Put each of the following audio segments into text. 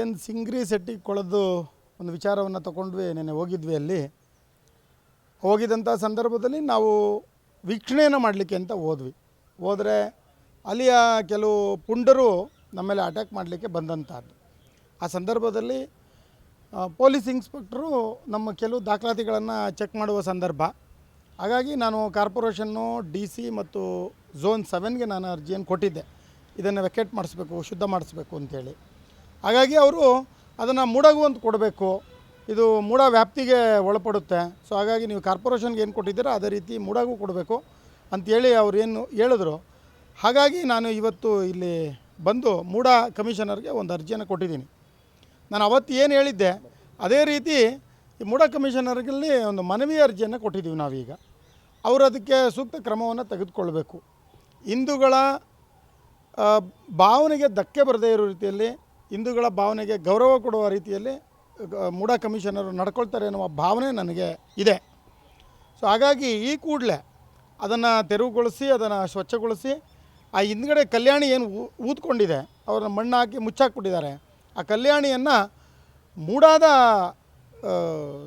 ಏನು ಸಿಂಗ್ರಿ ಸೆಟ್ಟಿ ಕೊಳದು ಒಂದು ವಿಚಾರವನ್ನು ತಗೊಂಡ್ವಿ ನೆನ್ನೆ ಹೋಗಿದ್ವಿ ಅಲ್ಲಿ. ಹೋಗಿದಂಥ ಸಂದರ್ಭದಲ್ಲಿ ನಾವು ವೀಕ್ಷಣೆಯನ್ನು ಮಾಡಲಿಕ್ಕೆ ಅಂತ ಹೋದ್ವಿ. ಹೋದರೆ ಅಲ್ಲಿಯ ಕೆಲವು ಪುಂಡರು ನಮ್ಮ ಮೇಲೆ ಅಟ್ಯಾಕ್ ಮಾಡಲಿಕ್ಕೆ ಬಂದಂಥದ್ದು ಆ ಸಂದರ್ಭದಲ್ಲಿ ಪೊಲೀಸ್ ಇನ್ಸ್ಪೆಕ್ಟ್ರು ನಮ್ಮ ಕೆಲವು ದಾಖಲಾತಿಗಳನ್ನು ಚೆಕ್ ಮಾಡುವ ಸಂದರ್ಭ. ಹಾಗಾಗಿ ನಾನು ಕಾರ್ಪೊರೇಷನ್ನು ಡಿ ಸಿ ಮತ್ತು ಝೋನ್ ಸೆವೆನ್ಗೆ ನಾನು ಅರ್ಜಿಯನ್ನು ಕೊಟ್ಟಿದ್ದೆ. ಇದನ್ನು ವೆಕೇಟ್ ಮಾಡಿಸ್ಬೇಕು, ಶುದ್ಧ ಮಾಡಿಸ್ಬೇಕು ಅಂತೇಳಿ. ಹಾಗಾಗಿ ಅವರು ಅದನ್ನು ಮೂಡಗು ಅಂತ ಕೊಡಬೇಕು. ಇದು ಮೂಡ ವ್ಯಾಪ್ತಿಗೆ ಒಳಪಡುತ್ತೆ. ಸೊ ಹಾಗಾಗಿ ನೀವು ಕಾರ್ಪೊರೇಷನ್ಗೆ ಏನು ಕೊಟ್ಟಿದ್ದೀರೋ, ಅದೇ ರೀತಿ ಮೂಡಗೂ ಕೊಡಬೇಕು ಅಂತೇಳಿ ಅವ್ರು ಏನು ಹೇಳಿದ್ರು. ಹಾಗಾಗಿ ನಾನು ಇವತ್ತು ಇಲ್ಲಿ ಬಂದು ಮೂಡ ಕಮಿಷನರ್ಗೆ ಒಂದು ಅರ್ಜಿಯನ್ನು ಕೊಟ್ಟಿದ್ದೀನಿ. ನಾನು ಅವತ್ತು ಏನು ಹೇಳಿದ್ದೆ, ಅದೇ ರೀತಿ ಈ ಮೂಡ ಕಮಿಷನರ್ಗಲ್ಲಿ ಒಂದು ಮನವಿ ಅರ್ಜಿಯನ್ನು ಕೊಟ್ಟಿದ್ದೀವಿ ನಾವೀಗ. ಅವರು ಅದಕ್ಕೆ ಸೂಕ್ತ ಕ್ರಮವನ್ನು ತೆಗೆದುಕೊಳ್ಬೇಕು. ಹಿಂದೂಗಳ ಭಾವನೆಗೆ ಧಕ್ಕೆ ಬರದೇ ಇರೋ ರೀತಿಯಲ್ಲಿ ಹಿಂದೂಗಳ ಭಾವನೆಗೆ ಗೌರವ ಕೊಡುವ ರೀತಿಯಲ್ಲಿ ಮೂಡ ಕಮಿಷನರು ನಡ್ಕೊಳ್ತಾರೆ ಎನ್ನುವ ಭಾವನೆ ನನಗೆ ಇದೆ. ಸೊ ಹಾಗಾಗಿ ಈ ಕೂಡಲೇ ಅದನ್ನು ತೆರವುಗೊಳಿಸಿ, ಅದನ್ನು ಸ್ವಚ್ಛಗೊಳಿಸಿ, ಆ ಹಿಂದ್ಗಡೆ ಕಲ್ಯಾಣಿ ಏನು ಊದ್ಕೊಂಡಿದೆ, ಅವ್ರನ್ನ ಮಣ್ಣು ಹಾಕಿ ಮುಚ್ಚಾಕ್ಬಿಟ್ಟಿದ್ದಾರೆ. ಆ ಕಲ್ಯಾಣಿಯನ್ನು ಮೂಡಾದ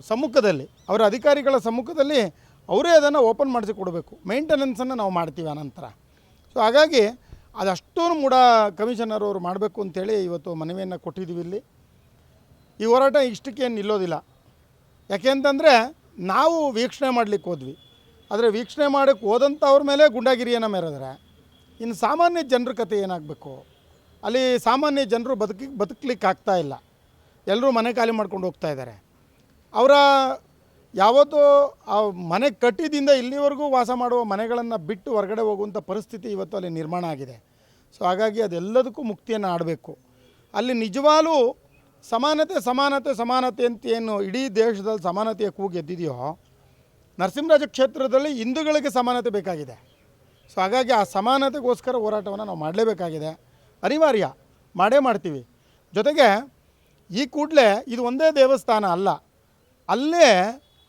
ಸಮ್ಮುಖದಲ್ಲಿ, ಅವರ ಅಧಿಕಾರಿಗಳ ಸಮ್ಮುಖದಲ್ಲಿ ಅವರೇ ಅದನ್ನು ಓಪನ್ ಮಾಡಿಸಿ ಕೊಡಬೇಕು ಮೇಂಟೆನೆನ್ಸನ್ನು ನಾವು ಮಾಡ್ತೀವಿ ಅನಂತರ. ಸೊ ಹಾಗಾಗಿ ಅದಷ್ಟೂ ಮೂಡ ಕಮಿಷನರ್ ಅವರು ಮಾಡಬೇಕು ಅಂತೇಳಿ ಇವತ್ತು ಮನವಿಯನ್ನು ಕೊಟ್ಟಿದ್ದೀವಿ ಇಲ್ಲಿ. ಈ ಹೋರಾಟ ಇಷ್ಟಕ್ಕೆ ನಿಲ್ಲೋದಿಲ್ಲ. ಯಾಕೆ ಅಂತಂದರೆ ನಾವು ವೀಕ್ಷಣೆ ಮಾಡಲಿಕ್ಕೆ ಹೋದ್ವಿ. ಆದರೆ ವೀಕ್ಷಣೆ ಮಾಡೋಕ್ಕೆ ಹೋದಂಥವ್ರ ಮೇಲೆ ಗುಂಡಾಗಿರಿಯನ್ನು ಮೆರೆದ್ರೆ ಇನ್ನು ಸಾಮಾನ್ಯ ಜನರ ಕತೆ ಏನಾಗಬೇಕು? ಅಲ್ಲಿ ಸಾಮಾನ್ಯ ಜನರು ಬದುಕಿ ಬದುಕಲಿಕ್ಕೆ ಆಗ್ತಾ ಇಲ್ಲ. ಎಲ್ಲರೂ ಮನೆ ಖಾಲಿ ಮಾಡ್ಕೊಂಡು ಹೋಗ್ತಾ ಇದ್ದಾರೆ. ಅವರ ಯಾವತ್ತೂ ಆ ಮನೆ ಕಟ್ಟಿದಿಂದ ಇಲ್ಲಿವರೆಗೂ ವಾಸ ಮಾಡುವ ಮನೆಗಳನ್ನು ಬಿಟ್ಟು ಹೊರಗಡೆ ಹೋಗುವಂಥ ಪರಿಸ್ಥಿತಿ ಇವತ್ತು ಅಲ್ಲಿ ನಿರ್ಮಾಣ ಆಗಿದೆ. ಸೊ ಹಾಗಾಗಿ ಅದೆಲ್ಲದಕ್ಕೂ ಮುಕ್ತಿಯನ್ನು ಆಡಬೇಕು. ಅಲ್ಲಿ ನಿಜವಾಗಲೂ ಸಮಾನತೆ ಸಮಾನತೆ ಸಮಾನತೆ ಅಂತ ಏನು ಇಡೀ ದೇಶದಲ್ಲಿ ಸಮಾನತೆಯ ಕೂಗು ಎದ್ದಿದೆಯೋ ನರಸಿಂಹರಾಜ ಕ್ಷೇತ್ರದಲ್ಲಿ ಹಿಂದೂಗಳಿಗೆ ಸಮಾನತೆ ಬೇಕಾಗಿದೆ. ಸೊ ಹಾಗಾಗಿ ಆ ಸಮಾನತೆಗೋಸ್ಕರ ಹೋರಾಟವನ್ನು ನಾವು ಮಾಡಲೇಬೇಕಾಗಿದೆ. ಅನಿವಾರ್ಯ, ಮಾಡೇ ಮಾಡ್ತೀವಿ. ಜೊತೆಗೆ ಈ ಕೂಡಲೇ ಇದು ಒಂದೇ ದೇವಸ್ಥಾನ ಅಲ್ಲ. ಅಲ್ಲೇ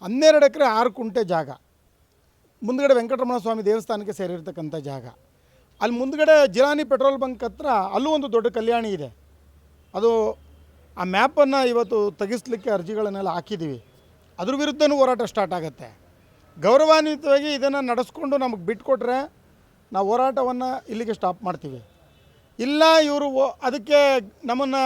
ಹನ್ನೆರಡು ಎಕರೆ ಆರು ಕುಂಟೆ ಜಾಗ. ಮುಂದಗಡೆ ವೆಂಕಟರಮಣ ಸ್ವಾಮಿ ದೇವಸ್ಥಾನಕ್ಕೆ ಸೇರಿರ್ತಕ್ಕಂಥ ಜಾಗ. ಅಲ್ಲಿ ಮುಂದಗಡೆ ಜಿರಾನಿ ಪೆಟ್ರೋಲ್ ಬಂಕ್ ಹತ್ರ ಅಲ್ಲೂ ಒಂದು ದೊಡ್ಡ ಕಲ್ಯಾಣಿ ಇದೆ. ಅದು ಆ ಮ್ಯಾಪನ್ನು ಇವತ್ತು ತೆಗೆಸ್ಲಿಕ್ಕೆ ಅರ್ಜಿಗಳನ್ನೆಲ್ಲ ಹಾಕಿದ್ದೀವಿ ಅದ್ರ ವಿರುದ್ಧನೂ ಹೋರಾಟ ಸ್ಟಾರ್ಟ್ ಆಗುತ್ತೆ. ಗೌರವಾನ್ವಿತವಾಗಿ ಇದನ್ನು ನಡೆಸ್ಕೊಂಡು ನಮಗೆ ಬಿಟ್ಕೊಟ್ರೆ ನಾವು ಹೋರಾಟವನ್ನು ಇಲ್ಲಿಗೆ ಸ್ಟಾಪ್ ಮಾಡ್ತೀವಿ. ಇಲ್ಲ ಇವರು ಅದಕ್ಕೆ ನಮ್ಮನ್ನು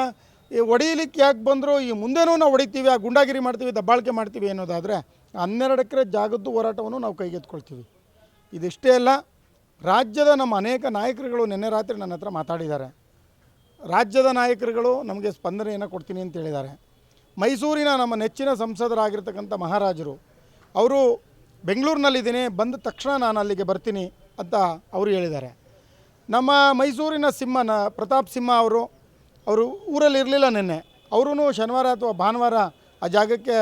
ಹೊಡೀಲಿಕ್ಕೆ ಯಾಕೆ ಬಂದರು? ಈ ಮುಂದೆನೂ ನಾವು ಹೊಡಿತೀವಿ, ಆ ಗುಂಡಾಗಿರಿ ಮಾಡ್ತೀವಿ, ದಬ್ಬಾಳಿಕೆ ಮಾಡ್ತೀವಿ ಅನ್ನೋದಾದರೆ ಹನ್ನೆರಡು ಎಕರೆ ಜಾಗದ್ದು ಹೋರಾಟವನ್ನು ನಾವು ಕೈಗೆತ್ಕೊಳ್ತೀವಿ ಇದಿಷ್ಟೇ ಅಲ್ಲ, ರಾಜ್ಯದ ನಮ್ಮ ಅನೇಕ ನಾಯಕರುಗಳು ನಿನ್ನೆ ರಾತ್ರಿ ನನ್ನ ಹತ್ರ ಮಾತಾಡಿದ್ದಾರೆ. ರಾಜ್ಯದ ನಾಯಕರುಗಳು ನಮಗೆ ಸ್ಪಂದನೆಯನ್ನು ಕೊಡ್ತೀನಿ ಅಂತ ಹೇಳಿದ್ದಾರೆ. ಮೈಸೂರಿನ ನಮ್ಮ ನೆಚ್ಚಿನ ಸಂಸದರಾಗಿರ್ತಕ್ಕಂಥ ಮಹಾರಾಜರು, ಅವರು ಬೆಂಗಳೂರಿನಲ್ಲಿದ್ದೀನಿ, ಬಂದ ತಕ್ಷಣ ನಾನು ಅಲ್ಲಿಗೆ ಬರ್ತೀನಿ ಅಂತ ಅವರು ಹೇಳಿದ್ದಾರೆ. ನಮ್ಮ ಮೈಸೂರಿನ ಸಿಂಹನ, ಪ್ರತಾಪ್ ಸಿಂಹ ಅವರು ಅವರು ಊರಲ್ಲಿ ಇರಲಿಲ್ಲ ನಿನ್ನೆ. ಅವರೂ ಶನಿವಾರ ಅಥವಾ ಭಾನುವಾರ ಆ ಜಾಗಕ್ಕೆ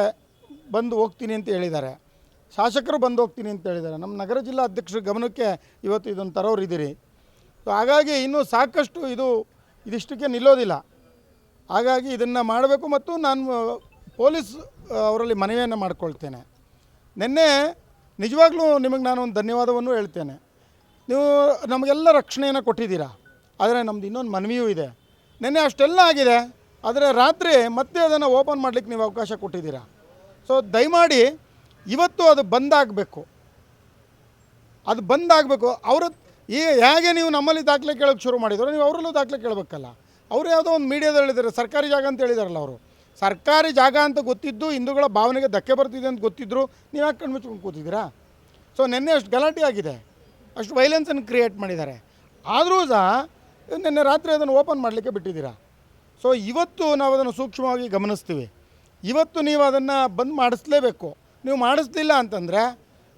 ಬಂದು ಹೋಗ್ತೀನಿ ಅಂತ ಹೇಳಿದ್ದಾರೆ. ಶಾಸಕರು ಬಂದು ಹೋಗ್ತೀನಿ ಅಂತ ಹೇಳಿದ್ದಾರೆ. ನಮ್ಮ ನಗರ ಜಿಲ್ಲಾ ಅಧ್ಯಕ್ಷರ ಗಮನಕ್ಕೆ ಇವತ್ತು ಇದನ್ನು ತರೋರಿದ್ದೀರಿ ಸೊ ಹಾಗಾಗಿ ಇನ್ನೂ ಸಾಕಷ್ಟು ಇದು ಇದಿಷ್ಟಕ್ಕೆ ನಿಲ್ಲೋದಿಲ್ಲ. ಹಾಗಾಗಿ ಇದನ್ನು ಮಾಡಬೇಕು ಮತ್ತು ನಾನು ಪೊಲೀಸ್ ಅವರಲ್ಲಿ ಮನವಿಯನ್ನು ಮಾಡಿಕೊಳ್ತೇನೆ. ನಿನ್ನೆ ನಿಜವಾಗ್ಲೂ ನಿಮಗೆ ನಾನು ಒಂದು ಧನ್ಯವಾದವನ್ನು ಹೇಳ್ತೇನೆ. ನೀವು ನಮಗೆಲ್ಲ ರಕ್ಷಣೆಯನ್ನು ಕೊಟ್ಟಿದ್ದೀರಾ. ಆದರೆ ನಮ್ಮದು ಇನ್ನೊಂದು ಮನವಿಯೂ ಇದೆ. ನಿನ್ನೆ ಅಷ್ಟೆಲ್ಲ ಆಗಿದೆ, ಆದರೆ ರಾತ್ರಿ ಮತ್ತೆ ಅದನ್ನು ಓಪನ್ ಮಾಡಲಿಕ್ಕೆ ನೀವು ಅವಕಾಶ ಕೊಟ್ಟಿದ್ದೀರಾ? ಸೊ ದಯಮಾಡಿ ಇವತ್ತು ಅದು ಬಂದಾಗಬೇಕು. ಅದು ಬಂದಾಗಬೇಕು. ಅವ್ರ ಈ ಹೇಗೆ ನೀವು ನಮ್ಮಲ್ಲಿ ದಾಖಲೆ ಕೇಳೋಕ್ಕೆ ಶುರು ಮಾಡಿದ್ರು, ನೀವು ಅವರಲ್ಲೂ ದಾಖಲೆ ಕೇಳಬೇಕಲ್ಲ. ಅವರು ಯಾವುದೋ ಒಂದು ಮೀಡಿಯಾದಲ್ಲಿ ಹೇಳಿದ್ದಾರೆ ಸರ್ಕಾರಿ ಜಾಗ ಅಂತ ಹೇಳಿದಾರಲ್ಲ ಅವರು. ಸರ್ಕಾರಿ ಜಾಗ ಅಂತ ಗೊತ್ತಿದ್ದು ಹಿಂದೂಗಳ ಭಾವನೆಗೆ ಧಕ್ಕೆ ಬರ್ತಿದೆ ಅಂತ ಗೊತ್ತಿದ್ದರು ನೀವು ಯಾಕೆ ಕಣ್ಮುಚ್ಕೊಂಡು ಕೂತಿದ್ದೀರಾ? ಸೊ ನೆನ್ನೆ ಅಷ್ಟು ಗಲಾಟೆ ಆಗಿದೆ. ಅಷ್ಟು ವೈಲೆನ್ಸನ್ನು ಕ್ರಿಯೇಟ್ ಮಾಡಿದ್ದಾರೆ. ಆದರೂ ಸಹ ನಿನ್ನೆ ರಾತ್ರಿ ಅದನ್ನು ಓಪನ್ ಮಾಡಲಿಕ್ಕೆ ಬಿಟ್ಟಿದ್ದೀರಾ? ಸೊ ಇವತ್ತು ನಾವು ಅದನ್ನು ಸೂಕ್ಷ್ಮವಾಗಿ ಗಮನಿಸ್ತೀವಿ. ಇವತ್ತು ನೀವು ಅದನ್ನು ಬಂದ್ ಮಾಡಿಸ್ಲೇಬೇಕು. ನೀವು ಮಾಡಿಸ್ಲಿಲ್ಲ ಅಂತಂದರೆ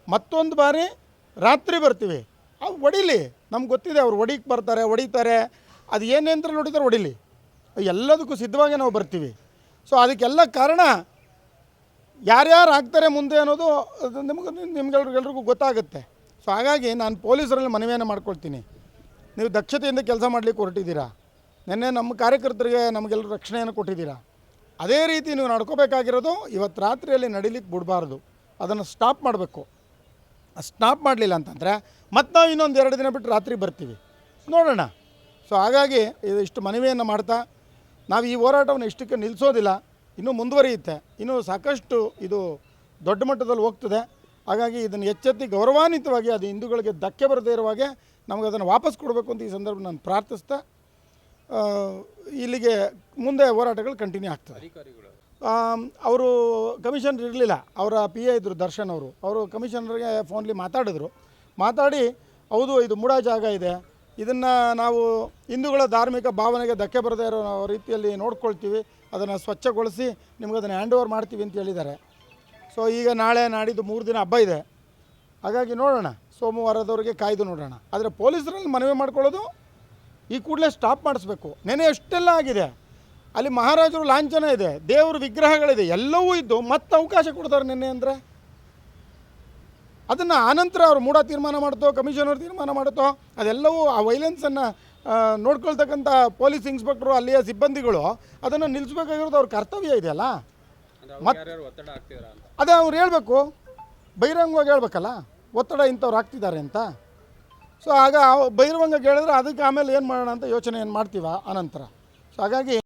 ಮತ್ತೊಂದು ಬಾರಿ ರಾತ್ರಿ ಬರ್ತೀವಿ. ಅವು ಹೊಡಿಲಿ. ನಮ್ಗೆ ಗೊತ್ತಿದೆ ಅವ್ರು ಹೊಡಿಗೆ ಬರ್ತಾರೆ, ಹೊಡಿತಾರೆ. ಅದು ಏನೇಂತ್ರ ನೋಡಿದ್ರೆ ಹೊಡಿಲಿ. ಎಲ್ಲದಕ್ಕೂ ಸಿದ್ಧವಾಗಿ ನಾವು ಬರ್ತೀವಿ. ಸೊ ಅದಕ್ಕೆಲ್ಲ ಕಾರಣ ಯಾರ್ಯಾರು ಆಗ್ತಾರೆ ಮುಂದೆ ಅನ್ನೋದು ನಿಮ್ಗೆ ನಿಮ್ಗೆಲ್ರಿಗೆಲ್ರಿಗೂ ಗೊತ್ತಾಗುತ್ತೆ. ಸೊ ಹಾಗಾಗಿ ನಾನು ಪೊಲೀಸರಲ್ಲಿ ಮನವಿಯನ್ನು ಮಾಡ್ಕೊಳ್ತೀನಿ. ನೀವು ದಕ್ಷತೆಯಿಂದ ಕೆಲಸ ಮಾಡಲಿಕ್ಕೆ ಹೊರಟಿದ್ದೀರಾ? ನಿನ್ನೆ ನಮ್ಮ ಕಾರ್ಯಕರ್ತರಿಗೆ ನಮಗೆಲ್ಲರೂ ರಕ್ಷಣೆಯನ್ನು ಕೊಟ್ಟಿದ್ದೀರಾ? ಅದೇ ರೀತಿ ನೀವು ನಡ್ಕೋಬೇಕಾಗಿರೋದು ಇವತ್ತು ರಾತ್ರಿಯಲ್ಲಿ ನಡಿಲಿಕ್ಕೆ ಬಿಡಬಾರ್ದು. ಅದನ್ನು ಸ್ಟಾಪ್ ಮಾಡಬೇಕು. ಸ್ಟಾಪ್ ಮಾಡಲಿಲ್ಲ ಅಂತಂದರೆ ಮತ್ತೆ ನಾವು ಇನ್ನೊಂದು ಎರಡು ದಿನ ಬಿಟ್ಟು ರಾತ್ರಿ ಬರ್ತೀವಿ. ನೋಡೋಣ. ಸೊ ಹಾಗಾಗಿ ಇದು ಇಷ್ಟು ಮನವಿಯನ್ನು ಮಾಡ್ತಾ, ನಾವು ಈ ಹೋರಾಟವನ್ನು ಇಷ್ಟಕ್ಕೆ ನಿಲ್ಲಿಸೋದಿಲ್ಲ ಇನ್ನೂ ಮುಂದುವರಿಯುತ್ತೆ. ಇನ್ನೂ ಸಾಕಷ್ಟು ಇದು ದೊಡ್ಡ ಮಟ್ಟದಲ್ಲಿ ಹೋಗ್ತದೆ. ಹಾಗಾಗಿ ಇದನ್ನು ಎಚ್ಚೆತ್ತಿ ಗೌರವಾನ್ವಿತವಾಗಿ ಅದು ಹಿಂದೂಗಳಿಗೆ ಧಕ್ಕೆ ಬರದೇ ಇರುವ ಹಾಗೆ ನಮಗೆ ಅದನ್ನು ವಾಪಸ್ ಕೊಡಬೇಕು ಅಂತ ಈ ಸಂದರ್ಭ ನಾನು ಪ್ರಾರ್ಥಿಸ್ತಾ ಇಲ್ಲಿಗೆ ಮುಂದೆ ಹೋರಾಟಗಳು ಕಂಟಿನ್ಯೂ ಆಗ್ತದೆ. ಅವರು ಕಮಿಷನರ್ ಇರಲಿಲ್ಲ, ಅವರ ಪಿ ಎ ಇದ್ದರು ದರ್ಶನ್ ಅವರು. ಅವರು ಕಮಿಷನರ್ಗೆ ಫೋನ್ಲಿ ಮಾತಾಡಿದ್ರು. ಮಾತಾಡಿ, ಹೌದು, ಇದು ಮೂಡ ಜಾಗ ಇದೆ. ಇದನ್ನು ನಾವು ಹಿಂದೂಗಳ ಧಾರ್ಮಿಕ ಭಾವನೆಗೆ ಧಕ್ಕೆ ಬರದೇ ಇರೋ ರೀತಿಯಲ್ಲಿ ನೋಡ್ಕೊಳ್ತೀವಿ. ಅದನ್ನು ಸ್ವಚ್ಛಗೊಳಿಸಿ ನಿಮ್ಗೆ ಅದನ್ನು ಹ್ಯಾಂಡ್ ಓವರ್ ಮಾಡ್ತೀವಿ ಅಂತ ಹೇಳಿದ್ದಾರೆ. ಸೊ ಈಗ ನಾಳೆ ನಾಡಿದ್ದು ಮೂರು ದಿನ ಹಬ್ಬ ಇದೆ. ಹಾಗಾಗಿ ನೋಡೋಣ. ಸೋಮವಾರದವರೆಗೆ ಕಾಯ್ದು ನೋಡೋಣ. ಆದರೆ ಪೊಲೀಸರಲ್ಲಿ ಮನವಿ ಮಾಡ್ಕೊಳ್ಳೋದು ಈ ಕೂಡಲೇ ಸ್ಟಾಪ್ ಮಾಡಿಸ್ಬೇಕು. ನೆನೆ ಎಷ್ಟೆಲ್ಲ ಆಗಿದೆ? ಅಲ್ಲಿ ಮಹಾರಾಜರು ಲಾಂಛನ ಇದೆ ದೇವ್ರ ವಿಗ್ರಹಗಳಿದೆ ಎಲ್ಲವೂ ಇದ್ದು ಮತ್ತೆ ಅವಕಾಶ ಕೊಡ್ತಾರೆ ನಿನ್ನೆ ಅಂದರೆ? ಅದನ್ನು ಆನಂತರ ಅವರು ಮೂಡ ತೀರ್ಮಾನ ಮಾಡ್ತೋ ಕಮಿಷನರ್ ತೀರ್ಮಾನ ಮಾಡುತ್ತೋ ಅದೆಲ್ಲವೂ ಆ ವೈಲೆನ್ಸನ್ನು ನೋಡ್ಕೊಳ್ತಕ್ಕಂಥ ಪೊಲೀಸ್ ಇನ್ಸ್ಪೆಕ್ಟ್ರು ಅಲ್ಲಿಯ ಸಿಬ್ಬಂದಿಗಳು ಅದನ್ನು ನಿಲ್ಲಿಸ್ಬೇಕಾಗಿರೋದು ಅವ್ರ ಕರ್ತವ್ಯ ಇದೆಯಲ್ಲ ಮತ್ತೆ ಅದೇ ಅವ್ರು ಹೇಳಬೇಕು. ಬಹಿರಂಗವಾಗಿ ಹೇಳ್ಬೇಕಲ್ಲ? ಒತ್ತಡ ಇಂಥವ್ರು ಆಗ್ತಿದ್ದಾರೆ ಅಂತ. ಸೊ ಆಗ ಬೈರವಂಗ ಕೇಳಿದ್ರೆ ಅದಕ್ಕೆ ಆಮೇಲೆ ಏನು ಮಾಡೋಣ ಅಂತ ಯೋಚನೆ ಏನು ಮಾಡ್ತೀವ ಆನಂತರ ಸೊ ಹಾಗಾಗಿ